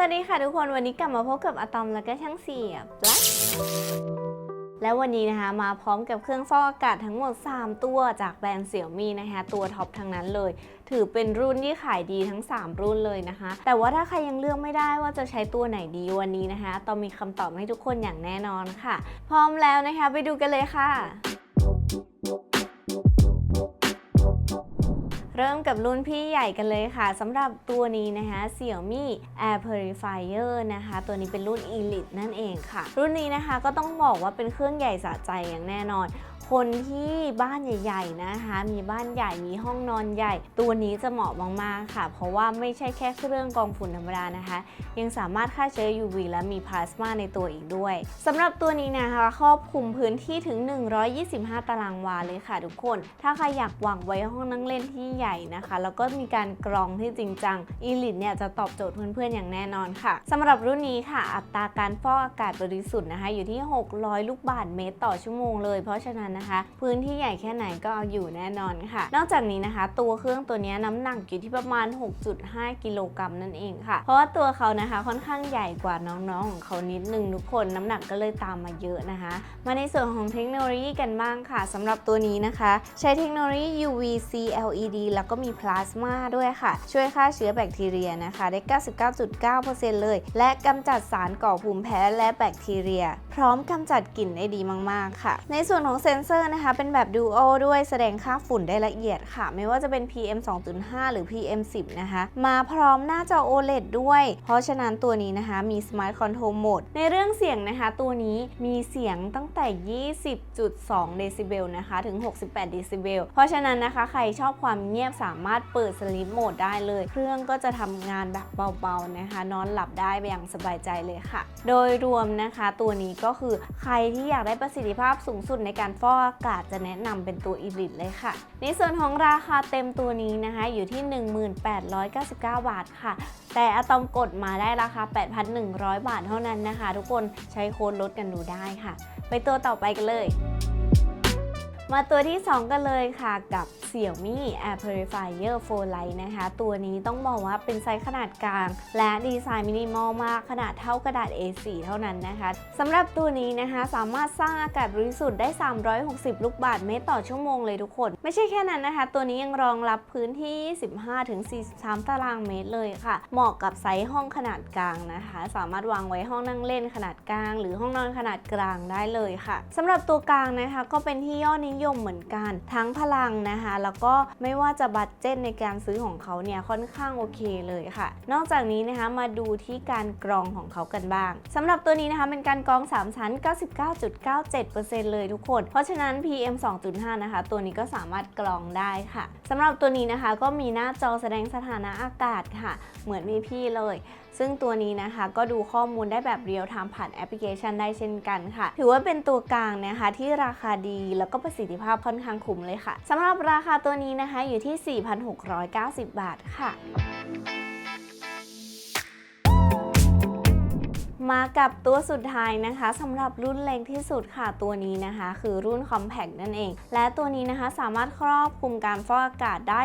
วัสดีค่ะทุกคนวันนี้กลับมาพบกับอะตอมแล้วก็ช่างเสียบและและวันนี้นะคะมาพร้อมกับเครื่องฟอกอากาศทั้งหมด 3 ตัวจากแบรนด์เสี่ยมี่นะคะตัวท็อปทั้งนั้นเลย ถือเป็นรุ่นที่ขายดีทั้ง 3 รุ่นเลยนะคะ แต่ว่าถ้าใครยังเลือกไม่ได้ว่าจะใช้ตัวไหนดีวันนี้นะคะตอมมีคำตอบให้ทุกคนอย่างแน่นอนค่ะ พร้อมแล้วนะคะไปดูกันเลยค่ะ เริ่มกับรุ่นพี่ใหญ่กันเลยค่ะสำหรับตัวนี้นะคะ Xiaomi Air Purifier นะคะ ตัวนี้เป็นรุ่น Elite นั่นเองค่ะ รุ่นนี้นะคะก็ต้องบอกว่าเป็นเครื่องใหญ่สะใจอย่างแน่นอน คนที่บ้านใหญ่ๆนะคะ มีบ้านใหญ่มีห้องนอนใหญ่ ตัวนี้จะเหมาะมากๆค่ะ เพราะว่าไม่ใช่แค่เครื่องกรองฝุ่นธรรมดานะคะ ยังสามารถฆ่าเชื้อ UV และมีพลาสมาในตัวอีกด้วยสำหรับตัวนี้นะคะครอบคลุมพื้นที่ถึง 125 ตารางวาเลยค่ะทุกคน ถ้าใครอยากวางไว้ห้องนั่งเล่นที่ใหญ่นะคะ แล้วก็มีการกรองที่จริงจัง e l i t เนี่ยจะตอบโจทย์เพื่อนๆอย่างแน่นอนค่ะสำหรับรุ่นนี้ค่ะ อัตราการฟอกอากาศบริสุทธิ์นะคะ อยู่ที่ 600 ลูกบาศก์เมตรต่อชั่วโมงเลยเพราะฉะนั้นนะคะ พื้นที่ใหญ่แค่ไหนก็เอาอยู่แน่นอนค่ะ นอกจากนี้นะคะ ตัวเครื่องตัวนี้น้ำหนักอยู่ที่ประมาณ 6.5 กิโลกรัมนั่นเองค่ะ เพราะว่าตัวเขานะคะค่อนข้างใหญ่กว่าน้องๆของเขานิดนึงทุกคนน้ำหนักก็เลยตามมาเยอะนะคะ มาในส่วนของเทคโนโลยีกันบ้างค่ะสำหรับตัวนี้นะคะ ใช้เทคโนโลยี UVC LED แล้วก็มีพลาสมาด้วยค่ะ ช่วยฆ่าเชื้อแบคทีเรียนะคะ ได้ 99.9%เลย และกำจัดสารก่อภูมิแพ้และแบคทีเรีย ร้อมกำจัดกลิ่นได้ดีมาก ๆ ค่ะ ในส่วนของเซ็นเซอร์นะคะ เป็นแบบ Duo ด้วยแสดงค่าฝุ่นได้ละเอียดค่ะ ไม่ว่าจะเป็น PM 2.5 หรือ PM 10 นะคะ มาพร้อมหน้าจอ OLED ด้วย เพราะฉะนั้นตัวนี้นะคะมี Smart Control Mode ในเรื่องเสียงนะคะ ตัวนี้มีเสียงตั้งแต่ 20.2 เดซิเบลนะคะ ถึง 68 เดซิเบล เพราะฉะนั้นนะคะ ใครชอบความเงียบสามารถเปิด Sleep Mode ได้เลย เครื่องก็จะทำงานแบบเบา ๆ นะคะ นอนหลับได้อย่างสบายใจเลยค่ะ โดยรวมนะคะ ตัวนี้ก็็คือใครที่อยากได้ประสิทธิภาพสูงสุดในการฟอกอากาศจะแนะนำเป็นตัวอีลิตเลยค่ะ ในส่วนของราคาเต็มตัวนี้นะคะอยู่ที่ 1899 บาทค่ะ แต่อะตอมกดมาได้ราคา 8,100 บาทเท่านั้นนะคะ ทุกคนใช้โค้ดลดกันดูได้ค่ะ ไปตัวต่อไปกันเลย มาตัวที่ 2 กันเลยค่ะกับ Xiaomi Air Purifier 4 Lite นะคะ ตัวนี้ต้องบอกว่าเป็นไซส์ขนาดกลาง และดีไซน์มินิมอลมากขนาดเท่ากระดาษ A4 เท่านั้นนะคะสำหรับตัวนี้นะคะสามารถสร้างอากาศบริสุทธิ์ได้ 360 ลูกบาศก์เมตรต่อชั่วโมงเลยทุกคน ไม่ใช่แค่นั้นนะคะ ตัวนี้ยังรองรับพื้นที่ 15-43 ตารางเมตรเลยค่ะ เหมาะกับไซส์ห้องขนาดกลางนะคะ สามารถวางไว้ห้องนั่งเล่นขนาดกลาง หรือห้องนอนขนาดกลางได้เลยค่ะสำหรับตัวกลางนะคะก็เป็นที่ยอดนิยมเหมือนกัน ทั้งพลังนะคะ แล้วก็ไม่ว่าจะบัตเจตในการซื้อของเขาเนี่ยค่อนข้างโอเคเลยค่ะ นอกจากนี้นะคะมาดูที่การกรองของเขากันบ้างสำหรับตัวนี้นะคะเป็นการกรอง 3 ชั้น 99.97%เลยทุกคน เพราะฉะนั้น PM 2.5 นะคะ ตัวนี้ก็สามารถกรองได้ค่ะสำหรับตัวนี้นะคะก็มีหน้าจอแสดงสถานะอากาศค่ะ เหมือนมีพี่เลยซึ่งตัวนี้นะคะก็ดูข้อมูลได้แบบเรียลไทม์ผ่านแอปพลิเคชันได้เช่นกันค่ะ ถือว่าเป็นตัวกลางนะคะที่ราคาดีแล้วก็ประสิทธิภาพค่อนข้างคุ้มเลยค่ะสำหรับราคาตัวนี้นะคะอยู่ที่ 4,690 บาทค่ะ มากับตัวสุดท้ายนะคะสำหรับรุ่นเล็กที่สุดค่ะตัวนี้นะคะ คือรุ่น Compact นั่นเอง และตัวนี้นะคะสามารถครอบคลุมการฟอกอากาศได้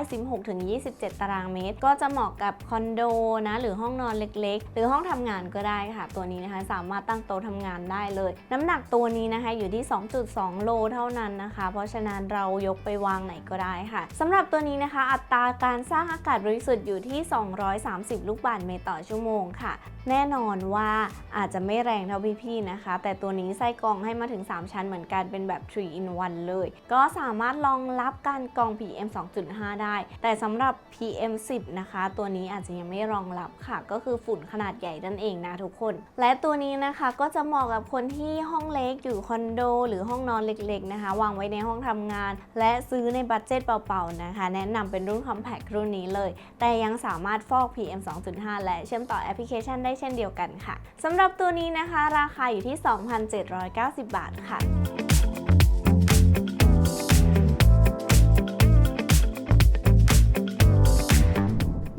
16-27 ตารางเมตร ก็จะเหมาะกับคอนโดนะหรือห้องนอนเล็กๆ หรือห้องทำงานก็ได้ค่ะ ตัวนี้นะคะสามารถตั้งโต๊ะทำงานได้เลย น้ำหนักตัวนี้นะคะอยู่ที่ 2.2 โลเท่านั้นนะคะ เพราะฉะนั้นเรายกไปวางไหนก็ได้ค่ะสำหรับตัวนี้นะคะ อัตราการสร้างอากาศบริสุทธิ์อยู่ที่ 230 ลูกบาศก์เมตรต่อชั่วโมงค่ะ แน่นอนว่าอาจจะไม่แรงเท่าพี่ๆนะคะ แต่ตัวนี้ไส้กรองให้มาถึง 3 ชั้นเหมือนกันเป็นแบบ 3 in 1 เลย ก็สามารถรองรับการกรอง PM 2.5 ได้ แต่สำหรับ PM 10 นะคะ ตัวนี้อาจจะยังไม่รองรับค่ะ ก็คือฝุ่นขนาดใหญ่นั่นเองนะทุกคน และตัวนี้นะคะก็จะเหมาะกับคนที่ห้องเล็กอยู่คอนโด หรือห้องนอนเล็กๆนะคะ วางไว้ในห้องทำงาน และซื้อในบัตเจ็ตเป่าๆนะคะ แนะนำเป็นรุ่น Compact รุ่นนี้เลย แต่ยังสามารถฟอก PM 2.5 และเชื่อมต่อแอปพลิเคชันได้เช่นเดียวกันค่ะสำหรับำหรับตัวนี้นะคะ ราคาอยู่ที่ 2,790 บาทค่ะ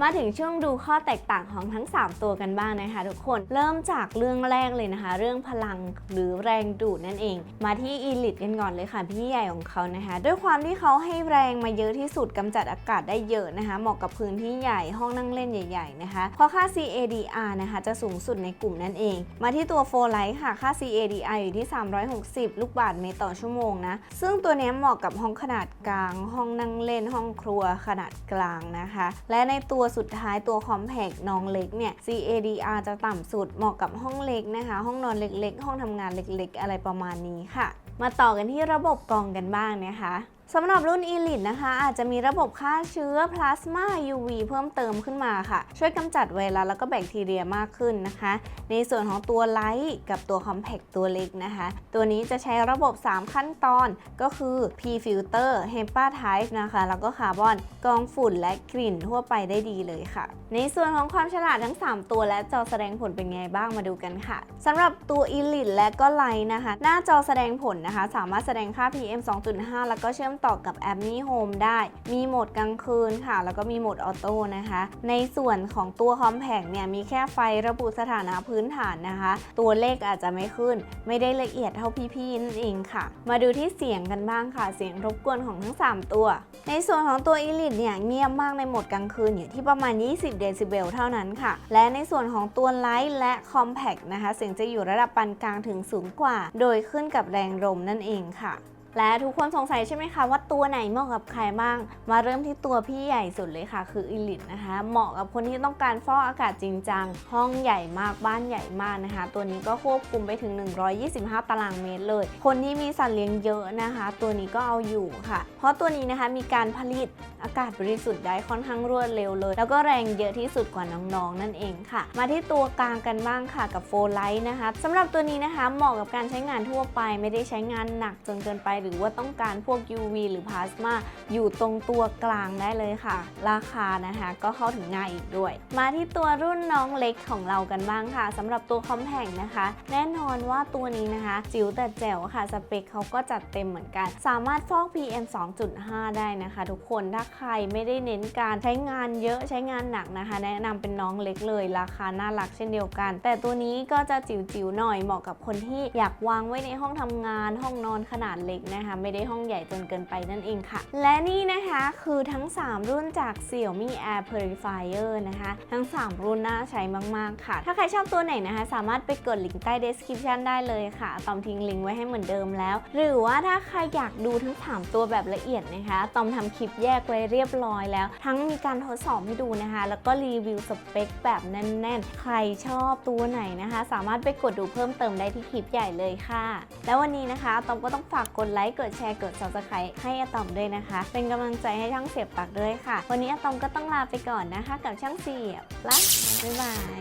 มาถึงช่วงดูข้อแตกต่างของทั้ง 3 ตัวกันบ้างนะคะ ทุกคนเริ่มจากเรื่องแรกเลยนะคะ เรื่องพลังหรือแรงดูดนั่นเอง มาที่อีลิตกันก่อนเลยค่ะ พี่ใหญ่ของเขานะคะ ด้วยความที่เขาให้แรงมาเยอะที่สุดกำจัดอากาศได้เยอะนะคะ เหมาะกับพื้นที่ใหญ่ห้องนั่งเล่นใหญ่ๆนะคะเพราะค่า CADR นะคะจะสูงสุดในกลุ่มนั่นเอง มาที่ตัวโฟไลท์ค่ะค่า CADR อยู่ที่ 360 ลูกบาศก์เมตรต่อชั่วโมงนะซึ่งตัวนี้เหมาะกับห้องขนาดกลาง ห้องนั่งเล่นห้องครัวขนาดกลางนะคะ และในตัวสุดท้ายตัวคอมแพกน้องเล็กเนี่ย CADR จะต่ำสุดเหมาะกับห้องเล็กนะคะ ห้องนอนเล็กๆ ห้องทำงานเล็กๆ อะไรประมาณนี้ค่ะ มาต่อกันที่ระบบกรองกันบ้างนะคะ สำหรับรุ่น Elite นะคะ อาจจะมีระบบฆ่าเชื้อพลาสมา UV เพิ่มเติมขึ้นมาค่ะ ช่วยกำจัดไวรัสแล้วก็แบคทีเรียมากขึ้นนะคะ ในส่วนของตัวไลท์กับตัว Compact ตัวเล็กนะคะ ตัวนี้จะใช้ระบบ 3 ขั้นตอนก็คือ P filter HEPA type นะคะ แล้วก็คาร์บอนกรองฝุ่นและกลิ่นทั่วไปได้ดีเลยค่ะ ในส่วนของความฉลาดทั้ง 3 ตัวและจอแสดงผลเป็นไงบ้างมาดูกันค่ะสำหรับตัว Elite และก็ไลท์นะคะ หน้าจอแสดงผลนะคะ สามารถแสดงค่า PM 2.5 แล้วก็เชื่อมต่อกับแอป Mi Home ได้ มีโหมดกลางคืนค่ะ แล้วก็มีโหมดออโต้นะคะ ในส่วนของตัว Compact เนี่ยมีแค่ไฟระบุสถานะพื้นฐานนะคะ ตัวเลขอาจจะไม่ขึ้น ไม่ได้ละเอียดเท่าพี่ๆนั่นเองค่ะ มาดูที่เสียงกันบ้างค่ะ เสียงรบกวนของทั้ง 3 ตัว ในส่วนของตัว Elite เนี่ยเงียบมากในโหมดกลางคืนอยู่ที่ประมาณ 20 เดซิเบลเท่านั้นค่ะ และในส่วนของตัว Light และ Compact นะคะ เสียงจะอยู่ระดับปานกลางถึงสูงกว่า โดยขึ้นกับแรงลมนั่นเองค่ะ และทุกคนสงสัยใช่ไหมคะว่าตัวไหนเหมาะกับใครบ้าง มาเริ่มที่ตัวพี่ใหญ่สุดเลยค่ะ คือ Elite นะคะ เหมาะกับคนที่ต้องการฟอกอากาศจริงจัง ห้องใหญ่มากบ้านใหญ่มากนะคะ ตัวนี้ก็ควบคุมไปถึง 125 ตารางเมตรเลย คนที่มีสัตว์เลี้ยงเยอะนะคะ ตัวนี้ก็เอาอยู่ค่ะ เพราะตัวนี้นะคะมีการผลิตอากาศบริสุทธิ์ได้ค่อนข้างรวดเร็วเลย แล้วก็แรงเยอะที่สุดกว่าน้องๆนั่นเองค่ะ มาที่ตัวกลางกันบ้างค่ะกับโฟไลท์นะคะสำหรับตัวนี้นะคะเหมาะกับการใช้งานทั่วไป ไม่ได้ใช้งานหนักจนเกินไปหรือว่าต้องการพวก UV หรือพลาสมาอยู่ตรงตัวกลางได้เลยค่ะ ราคานะคะก็เข้าถึงง่ายอีกด้วย มาที่ตัวรุ่นน้องเล็กของเรากันบ้างค่ะสำหรับตัวคอมแพงนะคะ แน่นอนว่าตัวนี้นะคะ จิ๋วแต่แจ๋วค่ะสเปคเขาก็จัดเต็มเหมือนกัน สามารถฟอก PM 2.5 ได้นะคะ ทุกคนถ้าใครไม่ได้เน้นการใช้งานเยอะใช้งานหนักนะคะ แนะนำเป็นน้องเล็กเลยราคาน่ารักเช่นเดียวกัน แต่ตัวนี้ก็จะจิ๋วๆหน่อยเหมาะกับคนที่อยากวางไว้ในห้องทำงาน ห้องนอนขนาดเล็กนะคะ ไม่ได้ห้องใหญ่จนเกินไปนั่นเองค่ะ และนี่นะคะคือทั้ง 3 รุ่นจาก Xiaomi Air Purifier นะคะ ทั้ง 3 รุ่นน่าใช้มาก ๆ ค่ะ ถ้าใครชอบตัวไหนนะคะ สามารถไปกดลิงก์ใต้ description ได้เลยค่ะตอมทิ้งลิงก์ไว้ให้เหมือนเดิมแล้ว หรือว่าถ้าใครอยากดูทั้ง 3 ตัวแบบละเอียดนะคะตอมทำคลิปแยกไว้เรียบร้อยแล้ว ทั้งมีการทดสอบให้ดูนะคะ แล้วก็รีวิวสเปคแบบแน่น ๆ ใครชอบตัวไหนนะคะ สามารถไปกดดูเพิ่มเติมได้ที่คลิปใหญ่เลยค่ะ แล้ววันนี้นะคะตอมก็ต้องฝากกดไลค์ กดแชร์ กด subscribe ให้อะตอมด้วยนะคะ เป็นกำลังใจให้ช่างเสียบปลักด้วยค่ะ วันนี้อะตอมก็ต้องลาไปก่อนนะคะ กับช่างเสียบลากบ๊ายบาย